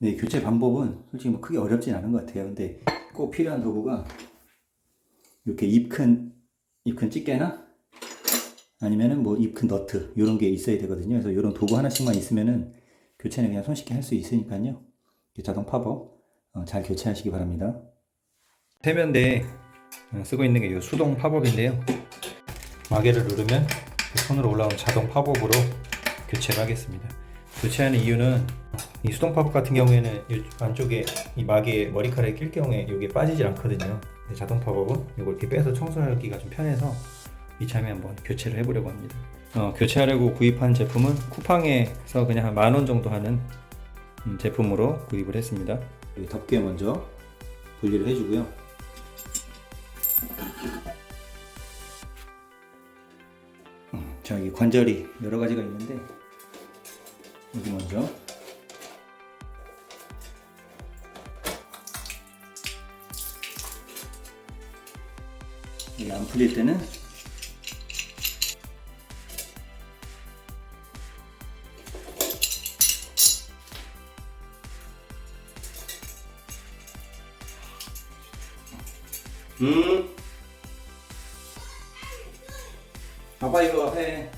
네, 교체 방법은 솔직히 뭐 크게 어렵진 않은 것 같아요. 근데 꼭 필요한 도구가 이렇게 입 큰 입큰 집게나 아니면은 뭐 입 큰 너트 이런 게 있어야 되거든요. 그래서 이런 도구 하나씩만 있으면은 교체는 그냥 손쉽게 할 수 있으니까요. 이 자동 팝업 어, 잘 교체하시기 바랍니다. 세면대에 쓰고 있는 게 이 수동 팝업인데요. 마개를 누르면 손으로 올라온 자동 팝업으로 교체를 하겠습니다. 교체하는 이유는 이 수동 팝업 같은 경우에는 이 안쪽에 이 마개에 머리카락이 낄 경우에 이게 빠지질 않거든요. 자동 팝업은 이걸 이렇게 빼서 청소하기가 좀 편해서 이참에 한번 교체를 해보려고 합니다. 어, 교체하려고 구입한 제품은 쿠팡에서 그냥 한 만 원 정도 하는 음, 제품으로 구입을 했습니다. 덮개 먼저 분리를 해주고요. 음, 자, 이 관절이 여러 가지가 있는데 여기 먼저. 안 풀릴 때는 음. 아빠 이거 해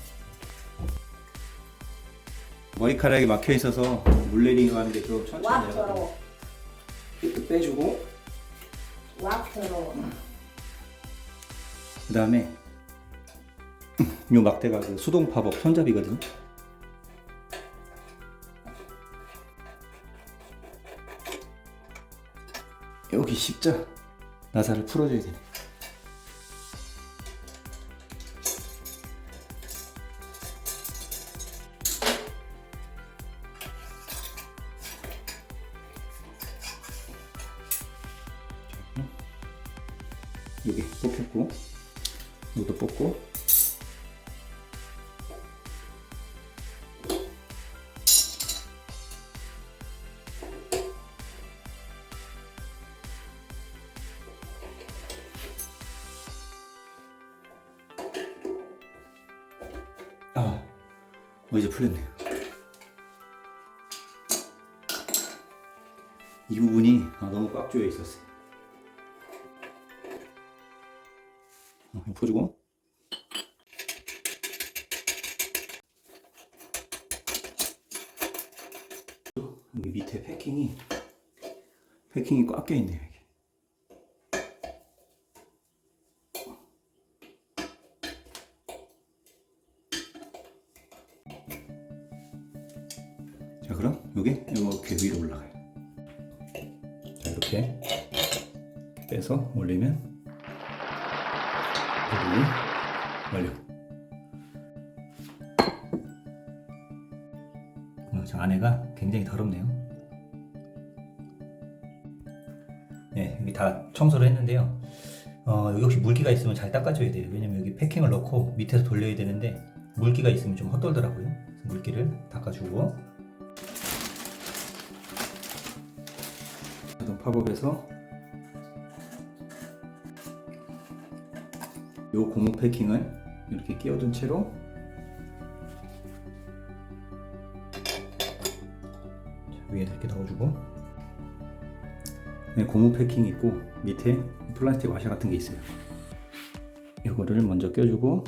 머리카락이 막혀 있어서 물내리고 하는데 좀 천천히 내려가 와프로 이렇게 빼주고 와프로 그 다음에 요 막대가 그 수동 팝업 손잡이거든요. 여기 십자 나사를 풀어줘야 되네. 여기 뽑혔고 이것도 뽑고 아, 어, 이제 풀렸네요. 이 부분이 아, 너무 꽉 조여 있었어요. 풀어주고 여기 밑에 패킹이 패킹이 꽉 껴 있네요. 이게. 자 그럼 요게 이렇게 위로 올라가요. 자 이렇게 빼서 올리면 완료. 어, 저 안에가 굉장히 더럽네요. 네, 여기 다 청소를 했는데요. 어, 여기 혹시 물기가 있으면 잘 닦아줘야 돼요. 왜냐면 여기 패킹을 넣고 밑에서 돌려야 되는데 물기가 있으면 좀 헛돌더라고요. 물기를 닦아주고 팝업에서 요 고무 패킹을 이렇게 끼워둔 채로 자, 위에 이렇게 넣어주고 네, 고무 패킹 있고 밑에 플라스틱 와샤 같은 게 있어요. 이거를 먼저 껴주고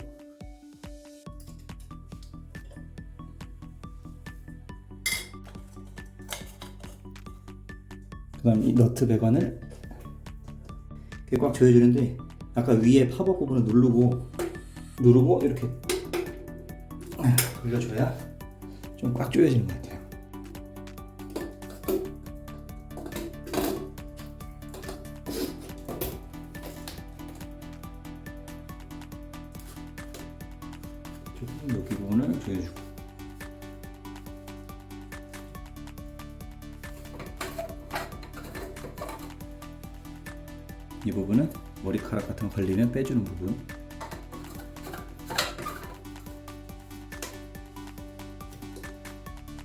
그 다음 이 너트 배관을 이렇게 꽉 조여주는데 아까 위에 팝업 부분을 누르고 누르고 이렇게 돌려줘야 좀 꽉 조여지는 것 같아요. 조금 여기 부분을 조여주고 이 부분은 머리카락 같은 거 걸리면 빼주는 부분.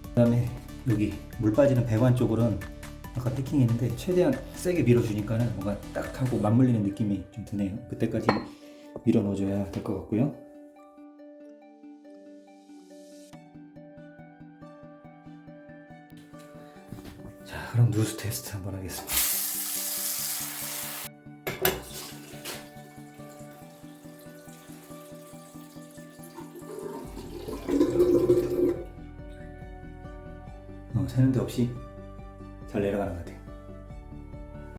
그 다음에 여기 물 빠지는 배관 쪽으로는 아까 패킹했는데 최대한 세게 밀어주니까는 뭔가 딱 하고 맞물리는 느낌이 좀 드네요. 그때까지 밀어 넣어줘야 될 것 같고요. 자, 그럼 누수 테스트 한번 하겠습니다. 어, 새는 데 없이 잘 내려가는 것 같아요.